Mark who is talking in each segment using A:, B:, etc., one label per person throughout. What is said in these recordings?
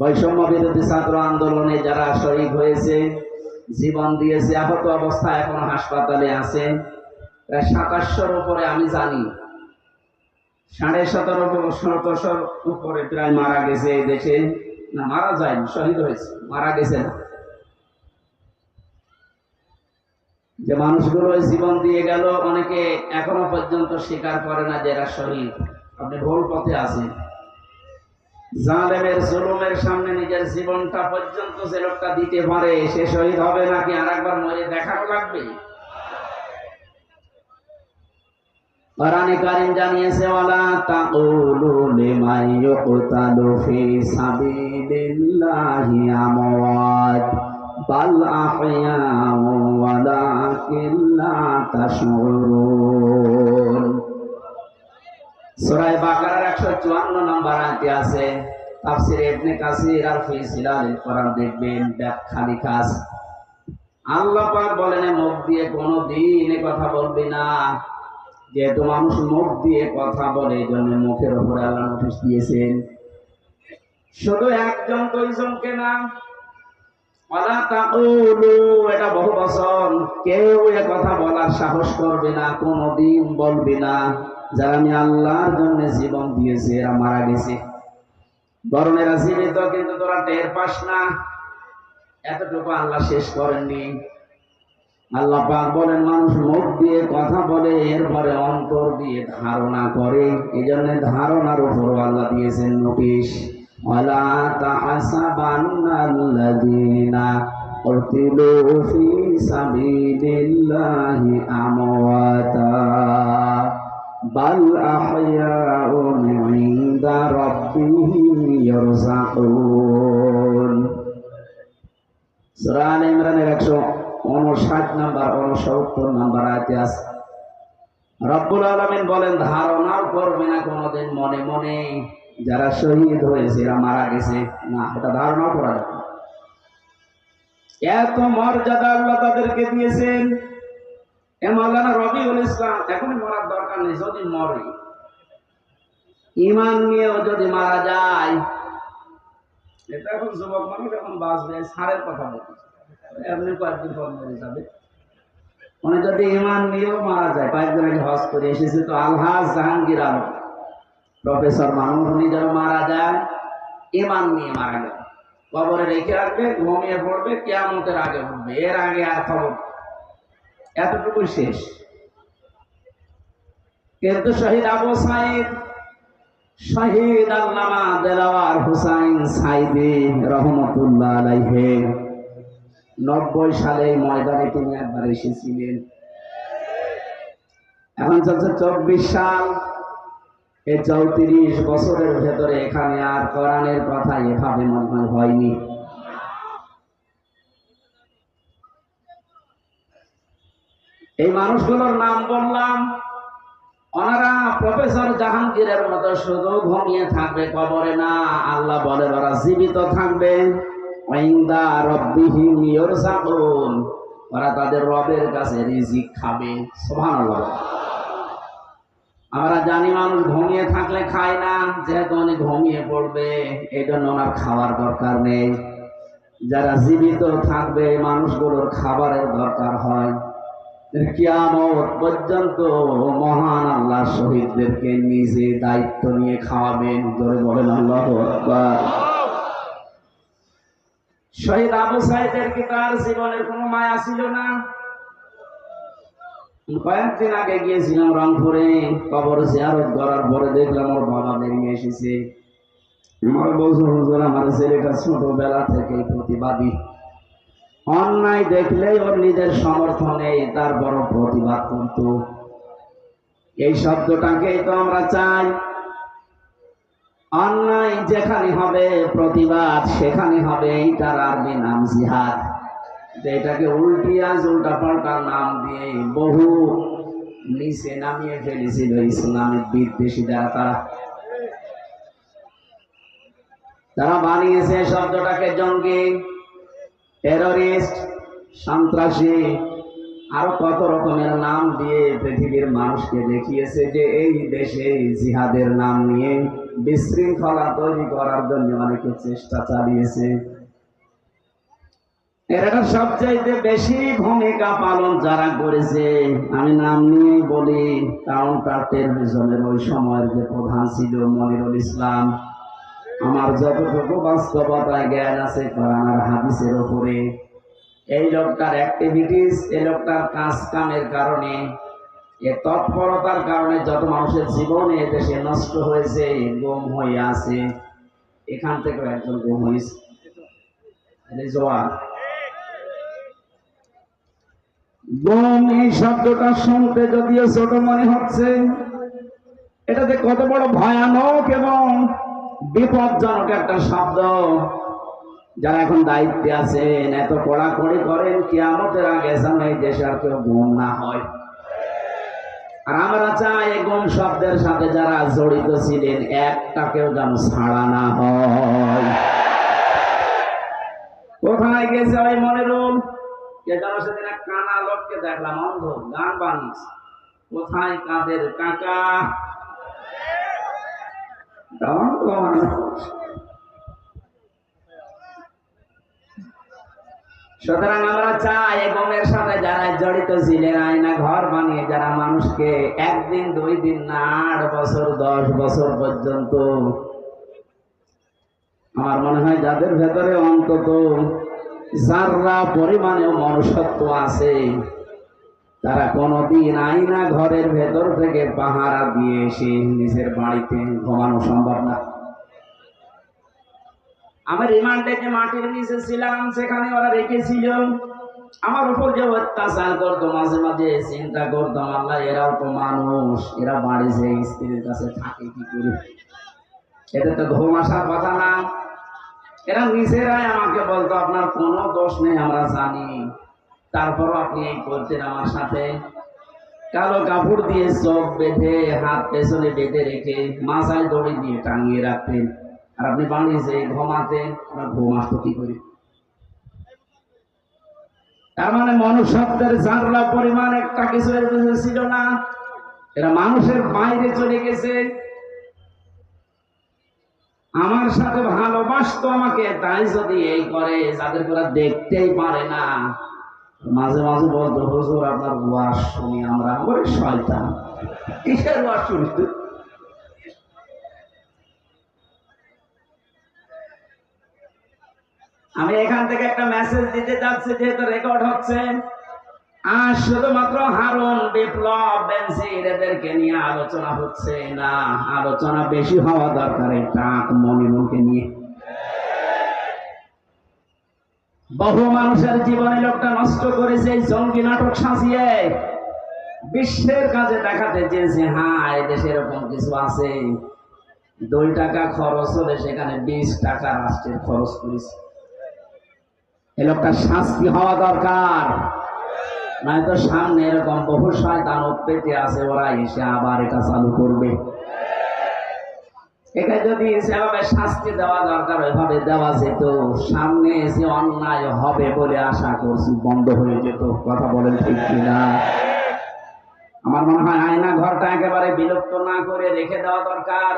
A: বৈষম্য বিরোধী ছাত্র আন্দোলনে যারা শহীদ হয়েছে, জীবন দিয়েছে, আহত অবস্থায় এখনও হাসপাতালে আছে, প্রায় সাতাশশোর উপরে আমি জানি, সাড়ে সতেরো সতেরোশোর উপরে প্রায় মারা গেছে এই দেশে। না, মারা যায়নি, শহীদ হয়েছে, মারা গেছে না। যে মানুষগুলো জীবন দিয়ে গেল, অনেকে এখনও পর্যন্ত স্বীকার করে না যে এরা শহীদ। আপনি ভুল পথে আছেন। জালেমের জুলুমের সামনে নিজের জীবনটা পর্যন্ত যে লোকটা দিতে পারে, সে শহীদ হবে নাকি আর একবার মরে দেখানো লাগবে? কোরআনে কারীম জানিয়েছে, ওয়ালা তাকুলু লিমান ইউকতালু ফি সাবিলিল্লাহি আমওয়াত, বাল আহয়াউ ওয়ালাকিন লা তাশউরুন। সূরা বাকারার 154 নম্বর আছে তাফসীরে ইবনে কাসির আর ফি সিলালিল কোরআন দেখবেন, ব্যাখ্যা লেখা আছে আল্লাহ পাক বলেন মুখ দিয়ে কোনো দিন এ কথা বলবি না। যেহেতু মানুষ মুখ দিয়ে কথা বলে এই জন্য মুখের উপরে আল্লাহ নোটিশ দিয়েছেন। শুধু একজন দুইজনকে না। এটা বহু বছর কেউ এ কথা বলার সাহস করবে না কোনোদিন বলবে না। যারা আমি আল্লাহর জন্য জীবন দিয়েছে, এরা মারা গেছে। বরং জীবিত, কিন্তু তোরা টের পাস না। এতটুকু আল্লাহ শেষ করেননি। আল্লাহ পাক বলেন, মানুষ মুখ দিয়ে কথা বলে, এরপরে অন্তর দিয়ে ধারণা করে। এই জন্য ধারণার উপর আল্লাহ দিয়েছেন নোটিশ। ওয়ালা তাহাসাবান্নাল্লাযীনা উরতিলু ফি সাবিলিল্লাহি আমওয়াতা। বাল আহয়াউন ইনদা রাব্বিহিম ইয়ারযাকুন সূরা আলে ইমরানের 159 নাম্বার 69 নাম্বার আয়াতে আছে রব্বুল বলেন ধারণাও করবে না কোনোদিন মনে মনে যারা শহীদ হয়েছে মারা গেছে, না, এটা ধারণাও করা যাবে। এত মর্যাদা আল্লাহ তাদেরকে দিয়েছেন এ মাওলানা রবিউল ইসলাম এখনই মরার দরকার নেই, যদি মরে। ইমান নিয়েও যদি মারা যায়, এটা এখন যুবক মানুষ এখন বাঁচবে সারের কথা বলছে। এমনি কয়েকদিন পর মরে যাবে। উনি যদি ইমান নিয়েও মারা যায়, কয়েকদিন আগে হজ করে এসেছে তো আলহাজ জাহাঙ্গীর আলম। প্রফেসর মানুষ উনি যেন মারা যায়, ইমান নিয়ে মারা গেল। কবরে রেখে রাখবে ঘুমিয়ে পড়বে, কেয়ামতের আগে উঠবে। এর আগে আর খবর নেই। এতটুকু শেষ। কিন্তু শহীদ আবু সাইদ, শহীদ আল্লামা দেলাওয়ার হুসাইন সাইদি রহমতুল্লাহ আলাইহে, নব্বই সালে ময়দানে তিনি একবার এসেছিলেন। এখন চলছে চব্বিশ সাল। এই চৌত্রিশ বছরের ভেতরে এখানে আর কোরআনের কথা এভাবে মনে হয়নি। এই মানুষগুলোর নাম বললাম। ওনারা প্রফেসর জাহাঙ্গীরের মতো শুধু ঘুমিয়ে থাকবে কবরে না, আল্লাহ বলে ওরা জীবিত থাকবে। ওরা তাদের রবের কাছে রিজিক খাবে। আমরা জানি মানুষ ঘুমিয়ে থাকলে খায় না, যেহেতু উনি ঘুমিয়ে পড়বে এই জন্য ওনার খাওয়ার দরকার নেই। যারা জীবিত থাকবে মানুষগুলোর খাবারের দরকার হয়। কিয়ামত পর্যন্ত মহান আল্লাহ শহীদদেরকে নিজে দায়িত্ব নিয়ে খাওয়াবেন। ধরে বলেন আল্লাহ শহীদ আবু তার জীবনের কোনো মায়া ছিল না? কয়েকদিন আগে গিয়েছিলাম রংপুরে, কবর জিয়ারত করার পরে দেখলাম ওর বাবা বেরিয়ে এসেছে। আমার বলছো, হুজুর, আমার ছেলেটা ছোটবেলা থেকে প্রতিবাদী। অন্যায় দেখলেই ওর নিজের সমর্থনে তার বড় প্রতিবাদ করত। এই শব্দটাকেই তো আমরা চাই। অন্যায় যেখানে হবে, প্রতিবাদ সেখানে হবে তার আরবি নাম জিহাদ। এটাকে উল্টিয়া উল্টা পাল্টা নাম দিয়ে বহু নিচে নামিয়ে ফেলেছিল ইসলামের বিদ্বেষী তারা। তারা বানিয়েছে শব্দটাকে জঙ্গি। টেররিস্ট সন্ত্রাসী, আরও কত রকমের নাম দিয়ে পৃথিবীর মানুষকে দেখিয়েছে যে এই দেশে জিহাদের নাম নিয়ে বিশৃঙ্খলা তৈরি করার জন্য অনেকে চেষ্টা চালিয়েছে। এরা সবচাইতে বেশি ভূমিকা পালন যারা করেছে, আমি নাম নিয়েই বলি, কাউন্টার টেরোরিজমের ওই সময়ের যে প্রধান ছিল মনিরুল ইসলাম। আমার যতটুকু বাস্তবতায় জ্ঞান আছে কোরআন আর হাদিসের উপরে। এই লোকটার অ্যাক্টিভিটিস এই লোকটার কাজ কামের কারণে, এ তৎপরতার কারণে যত মানুষের জীবনে দেশে নষ্ট হয়েছে, গম হয়ে আছে। এখান থেকে একজন গম হয়েছে। গম এই শব্দটা শুনতে যদিও ছোট মনে হচ্ছে, এটাতে কত বড় ভয়ানক এবং বিপজ্জনক একটা শব্দ। যারা এখন দায়িত্বে আছেন, এত কড়াকড়ি করেন, কিয়ামতের আগে যেন এই দেশে আর কেউ গুম না হয়। আর আমরা চাই এই গুম শব্দের সাথে যারা জড়িত ছিলেন একটাকেও যেন ছাড়া না হয়। কোথায় গেছে ওই মনিরুল কে যেন সেদিন এক কানা লোককে দেখলাম, অন্ধ, গান বানিয়েছে কোথায় কাদের কাকা? অন্ধ মানুষ সুতরাং আমরা চাই গমের সাথে যারা জড়িত ছিলেন, আয়না ঘর বানিয়ে যারা মানুষকে একদিন, দুই দিন না আট বছর, দশ বছর পর্যন্ত আমার মনে হয় যাদের ভেতরে অন্তত যারা পরিমাণে মনুষ্যত্ব আছে তারা কোনোদিন আয়না ঘরের ভেতর থেকে পাহারা দিয়ে এসে নিজের বাড়িতে ঘুমানো সম্ভব না। আমি রিমান্ডে যে মাটির নিচে ছিলাম, সেখানে ওরা রেখেছিল। আমার উপর যে অত্যাচার করতো, মাঝে মাঝে চিন্তা করতাম আল্লাহ, এরাও তো মানুষ, এরা বাড়ি যে স্ত্রীর কাছে থাকে কি করে? এদের তো ঘুম আসার কথা না। এরা নিজেরাই আমাকে বলতো, আপনার কোনো দোষ নেই, আমরা জানি। তারপরও আপনি এই করছেন আমার সাথে। কালো কাপড় দিয়ে চোখ বেঁধে, হাত পেছনে বেঁধে রেখে মাথায় দড়ি দিয়ে টাঙিয়ে রাখতেন। আর আপনি বানিয়েছে ঘুমাতেন, আপনার ঘুম আসতো কি করে? তার মানে মনুষ্যত্বের জানলা পরিমাণ একটা কিছু ছিল না। এরা মানুষের বাইরে চলে গেছে। আমার সাথে ভালোবাসতো আমাকে, তাই যদি এই করে, যাদের করে দেখতেই পারে না। মাঝে মাঝে বলতো, হুজুর, আপনার ওয়াজ শুনি আমরা। ওরে শয়তান, কিসের ওয়াজ শুনি আমি এখান থেকে একটা মেসেজ দিতে যাচ্ছি, যেহেতু রেকর্ড হচ্ছে। আর শুধুমাত্র হারুন বিপ্লব বেনজির এদেরকে নিয়ে আলোচনা হচ্ছে না। আলোচনা বেশি হওয়া দরকার, এই টাক মনিমুখে নিয়ে। বহু মানুষের জীবনে লোকটা নষ্ট করেছে, এই জঙ্গি নাটক সাজিয়ে বিশ্বের কাজে দেখাতে চেয়েছে হ্যাঁ দেশে এরকম কিছু আছে। দুই টাকা খরচ হলে সেখানে বিশ টাকা রাষ্ট্রের খরচ করেছে। এ লোকটা শাস্তি হওয়া দরকার। নয়তো সামনে এরকম বহু শয়তান পেতে আছে ওরা এসে আবার এটা চালু করবে। এটা যদি সেভাবে শাস্তি দেওয়া দরকার, ওইভাবে দেওয়া যেত। সামনে এসে অন্যায় হবে বলে আশা করছি, বন্ধ হয়ে যেত। কথা বলেন ঠিক কিনা? আমার মনে হয় আয়না ঘরটা একেবারে বিলুপ্ত না করে রেখে দেওয়া দরকার।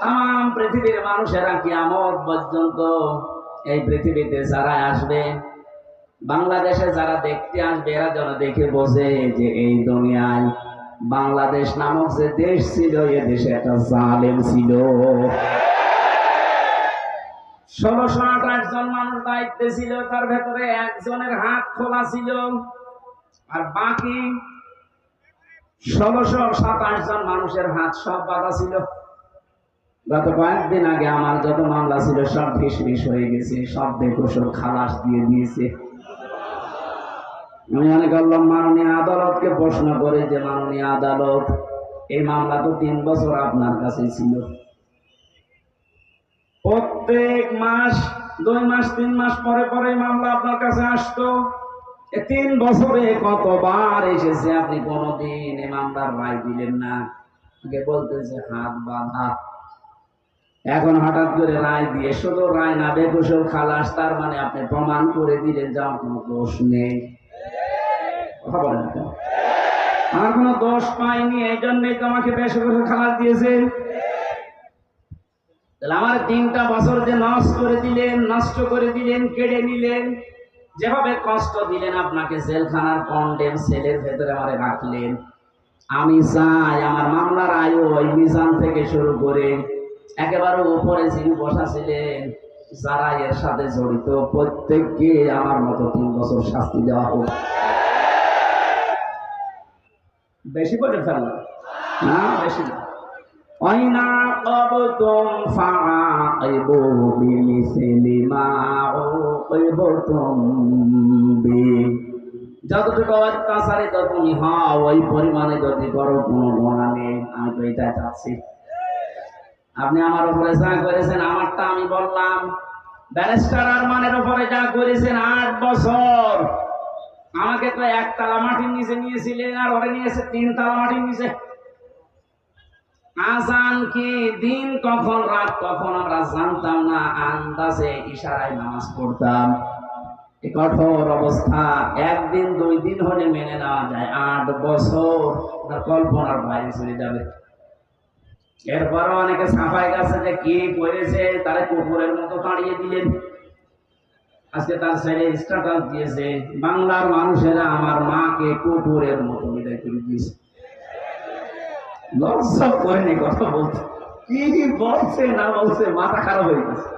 A: তাম পৃথিবীর মানুষেরা কি আমদ পর্যন্ত এই পৃথিবীতে যারা আসবে, বাংলাদেশে যারা দেখতে আসবে, এরা যেন দেখে বোঝে যে এই দুনিয়ায় বাংলাদেশ নামক যে দেশ ছিল, এ দেশে একটা জালেম ছিল। ষোলোশো আঠাশ জন মানুষ দায়িত্বে ছিল, তার ভেতরে একজনের হাত খোলা ছিল। আর বাকি ষোলোশো সাতাশ জন মানুষের হাত সব বাধা ছিল। গত কয়েকদিন আগে আমার যত মামলা ছিল, সব ফিসফিস হয়ে গেছে, সব বেকসুর খালাস দিয়ে দিয়েছে। আমি করলাম মাননীয় আদালতকে প্রশ্ন করে যে মাননীয় আদালত, এই মামলা তো তিন বছর আপনার কাছে ছিল। প্রত্যেক মাস, দুই মাস, তিন মাস পরে পরে মামলা আপনার কাছে আসতো। তিন বছরে কতবার এসেছে আপনি কোনোদিন এই মামলার রায় দিলেন না? আগে বলতেছে হাত বাঁধা। এখন হঠাৎ করে রায় দিয়ে শুধু রায় না, বেকুশল খালাস, তার মানে আপনি প্রমাণ করে দিলেন যে আমার কোনো দোষ নেই। কথা বলেন? আমার কোনো দোষ পাইনি, এই জন্যই তো আমাকে বেশ করে খালাস দিয়েছে আমার তিনটা বছর যে নষ্ট করে দিলেন, নষ্ট করে দিলেন, কেড়ে নিলেন, যেভাবে কষ্ট দিলেন আপনাকে জেলখানার কন্ডেম সেলের ভেতরে আমারে রাখলেন। আমি চাই আমার মামলার আয়ু ওই মিজান থেকে শুরু করে একেবারে উপরে যিনি বসা ছিলেন যারা এর সাথে জড়িত, প্রত্যেককে আমার মতো তিন বছর শাস্তি দেওয়া হোক। বেশি করে ফেললাম না বেশি না وإن عاقبتم فعاقبوا بمثل ما عوقبتم به যতটুকু অত্যাচারিত তুমি হও ওই পরিমাণে যদি করো কোনো গোনা নেই আমি তো এটা চাচ্ছি আপনি আমার উপরে যা করেছেন আমারটা আমি বললাম ব্যারিস্টার আরমানের উপরে যা করেছেন আট বছর আমাকে তো এক তালা মাটির নিচে নিয়েছিলেন আর ওরে নিয়েছে তিন তালা মাটির নিচে। আজান কি দিন কখন, রাত কখন, আমরা জানতাম না, আন্দাজে ইশারায় নামাজ পড়তাম। কঠোর অবস্থা, একদিন দুই দিন হলে মেনে নেওয়া যায়, আট বছর কল্পনার বাইরে চলে যাবে। এরপরও অনেকে সাফাই গাছে যে কি করেছে, তারে কুকুরের মতো তাড়িয়ে দিলেন। আজকে তার ছেলে স্ট্যাটাস দিয়েছে। বাংলার মানুষেরা আমার মাকে কুকুরের মতো বিদায় করে দিয়েছে। লজ্জা করেনি কথা বলতে। কি বলছে না বলছে, মাথা খারাপ হয়ে গেছে।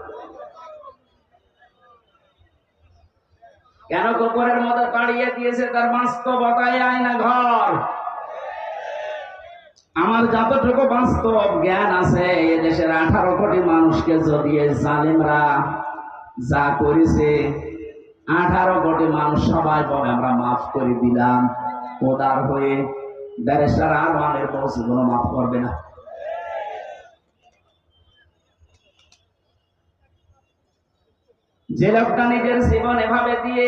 A: কেন কুকুরের মতো তাড়িয়ে দিয়েছে? তার বাস্তবতায় আয়না ঘর। আমার যতটুকু বাস্তব জ্ঞান আছে এ দেশের আঠারো কোটি মানুষকে যদি জালিমরা যা করেছে, আঠারো কোটি মানুষ সবাই বলে, আমরা মাফ করে দিলাম। ওদার হয়ে ব্যারিস্টার আর মানের কোনো মাফ করবে না। যে লোকটা নিজের জীবন এভাবে দিয়ে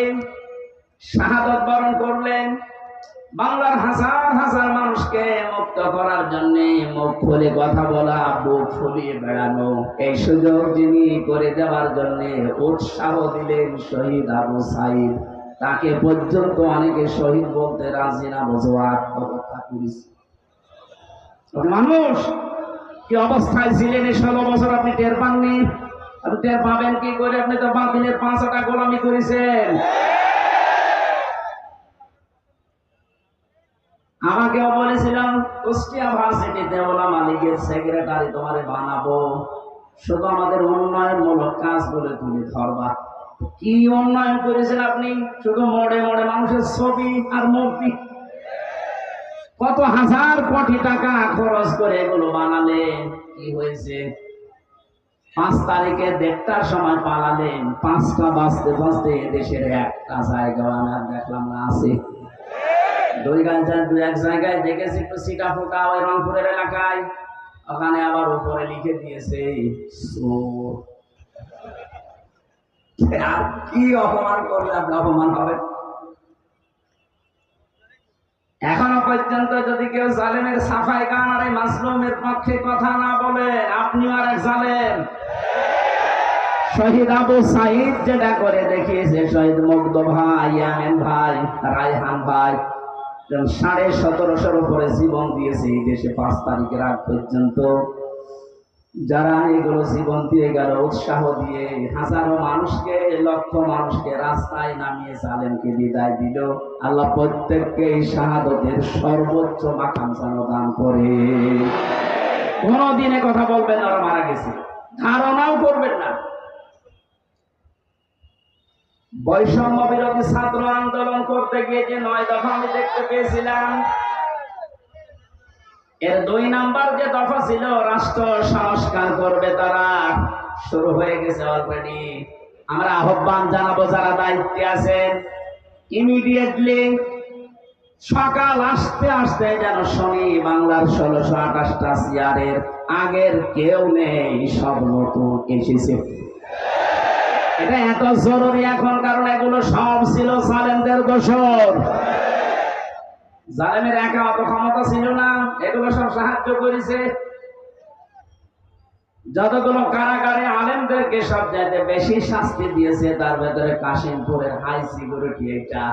A: শাহাদত বরণ করলেন বাংলার হাজার হাজার মানুষকে মুক্ত করার জন্য মুখ খুলে কথা বলা, বুক ফুলিয়ে বেড়ানো। এই সুযোগ যিনি করে দেওয়ার জন্য উৎসাহ দিলেন শহীদ আবু সাইদ। তাকে পর্যন্ত অনেকে শহীদ বলতে রাজি না বোঝো আত্মহত্যা করেছে। মানুষ, কি অবস্থায় ছিলেন এই ষোলো বছর আপনি টের পাননি? আপনি টের পাবেন কি করে? আপনি তো বাতিলের পাঁচটা গোলামি করেছেন। আমাকেও বলেছিলাম কুষ্টিয়া ভার্সিটিতে ওলা মালিকের সেক্রেটারি তোমারে বানাবো। শুধু আমাদের উন্নয়নমূলক কাজগুলো তুলে ধরবা। কি উন্নয়ন করেছেন আপনি? শুধু মোড়ে মোড়ে মানুষের ছবি আর মূর্তি কত হাজার কোটি টাকা খরচ করে এগুলো বানালেন কি হয়েছে? পাঁচ তারিখে দেড়টার সময় পালালেন, পাঁচটা বাজতে বাজতে দেশের একটা জায়গা আমি দেখলাম না আছে। দুই এক জায়গায় দেখেছি একটু ওই রংপুরের এলাকায়। ওখানে আবার উপরে লিখে দিয়েছে আর কি অপমান করলে আপনি অপমান হবে এখনও পর্যন্ত যদি কেউ জালেমের সাফাই গান আর এই পক্ষে কথা না বলেন আপনিও আর এক জালেম। শহীদ আবু সাইদ যেটা করে দেখিয়েছে, শহীদ মুগ্ধ ভাই, ইয়ামেন ভাই, রায়হান ভাই সাড়ে সতেরোশোর উপরে জীবন দিয়েছে এই দেশে পাঁচ তারিখের আগ পর্যন্ত। যারা এগুলো জীবন দিয়ে গেল, উৎসাহ দিয়ে হাজারো মানুষকে, লক্ষ মানুষকে রাস্তায় নামিয়ে জালেমকে বিদায় দিল। আল্লাহ প্রত্যেককে এই শাহাদতের সর্বোচ্চ মাখাম দান করে। কোনদিনে কথা বলবেন ওরা মারা গেছে। ধারণাও করবেন না। বৈষম্য বিরোধী ছাত্র আন্দোলন করতে গিয়ে যে নয় দফা আমি দেখতে পেয়েছিলাম। এর দুই নাম্বার যে দফা ছিল, রাষ্ট্র সংস্কার করবে তারা। শুরু হয়ে গেছে অলরেডি আমরা আহ্বান জানাব যারা দায়িত্বে আছেন। ইমিডিয়েটলি সকাল আসতে আসতে যেন শনি বাংলার ষোলোশো আঠাশটা চেয়ারের আগের কেউ নেই, সব নতুন এসেছে। এটা এত জরুরি এখন, কারণ এগুলো সব ছিল সালেমদের দোষর। জালেমের একা অত ক্ষমতা ছিল না, এগুলো সব সাহায্য করেছে। যতগুলো কারাগারে আলেমদেরকে সব যাইতে বেশি শাস্তি দিয়েছে, তার ভেতরে কাশিমপুরের হাই সিকিউরিটি এটা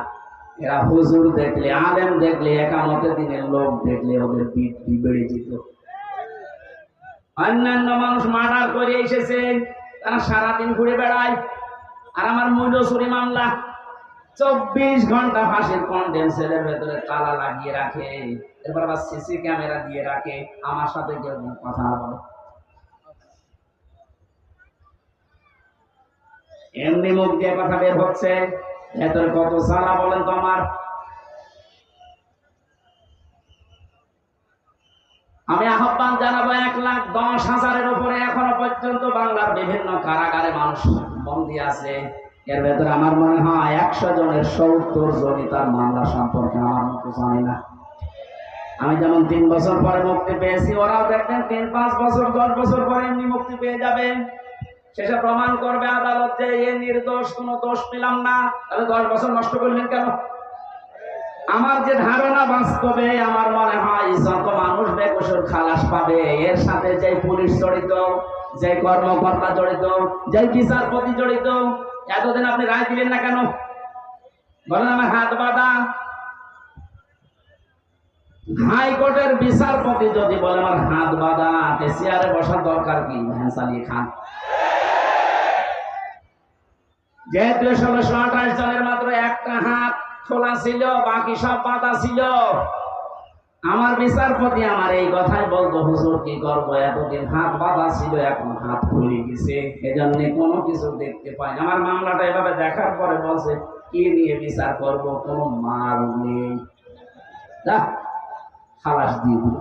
A: এরা হুজুর দেখলে, আলেম দেখলে একামতে দিনের লোক দেখলে ওদের বৃদ্ধি বেড়ে যেত। অন্যান্য মানুষ মার্ডার করে এসেছে, তারা সারাদিন ঘুরে বেড়ায়। আর আমার মূল্যসুরি মামলা, চব্বিশ ঘণ্টা ফাঁসির কন্ডেম ভেতরে তালা লাগিয়ে রাখে, এরপর আবার সিসি ক্যামেরা দিয়ে রাখে, আমার সাথে কেউ কথা না বলে। এমনি মুখ দিয়ে কথা বের হচ্ছে, ভেতরে কত সালা বলেন তো আমার। আমি আহ্বান জানাব, এক লাখ দশ হাজারের উপরে এখনও পর্যন্ত বাংলার বিভিন্ন কারাগারে মানুষ বন্দী আছে। এর ভেতরে আমার মনে হয় একশো জনের সত্তর জনই তার মামলা সম্পর্কে আমার মতো জানি না। আমি যেমন তিন বছর পরে মুক্তি পেয়েছি, ওরাও দেখবেন তিন, পাঁচ বছর, দশ বছর পরে এমনি মুক্তি পেয়ে যাবে। শেষে প্রমাণ করবে আদালত যে এ নির্দোষ, কোনো দোষ পেলাম না। তাহলে দশ বছর নষ্ট করলেন কেন? আমার যে ধারণা বাস্তবে, আমার মনে হয় যত মানুষ বেকসুর খালাস পাবে, এর সাথে যে পুলিশ জড়িত যে কর্মকর্তা জড়িত যে বিচারপতি জড়িত, এতদিন আপনি রায় দিলেন না কেন? বলেন আমার হাত বাঁধা। হাইকোর্টের বিচারপতি যদি বলে আমার হাত বাঁধা চেয়ারে বসার দরকার কি? ভ্যান চালিয়ে খান। যেহেতু ষোলোশো আঠাশ জনের মাত্র একটা হাত খোলা ছিল, বাকি সব বাঁধা ছিল। আমার বিচারপতি আমার এই কথাই বলতো হুজুর, কি করব? এতদিন হাত বাঁধা ছিল, এখন হাত খুলে গেছে। এজন্য কোনো কিছু দেখতে পাই। আমার মামলাটা এভাবে দেখার পরে বলছে, কি নিয়ে বিচার করব? কোনো মাল নেই। খালাস দিয়ে দিল।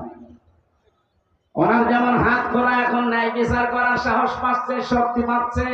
A: ওনার যেমন হাত খোলা, এখন ন্যায় বিচার করার সাহস পাচ্ছে, শক্তি পাচ্ছে।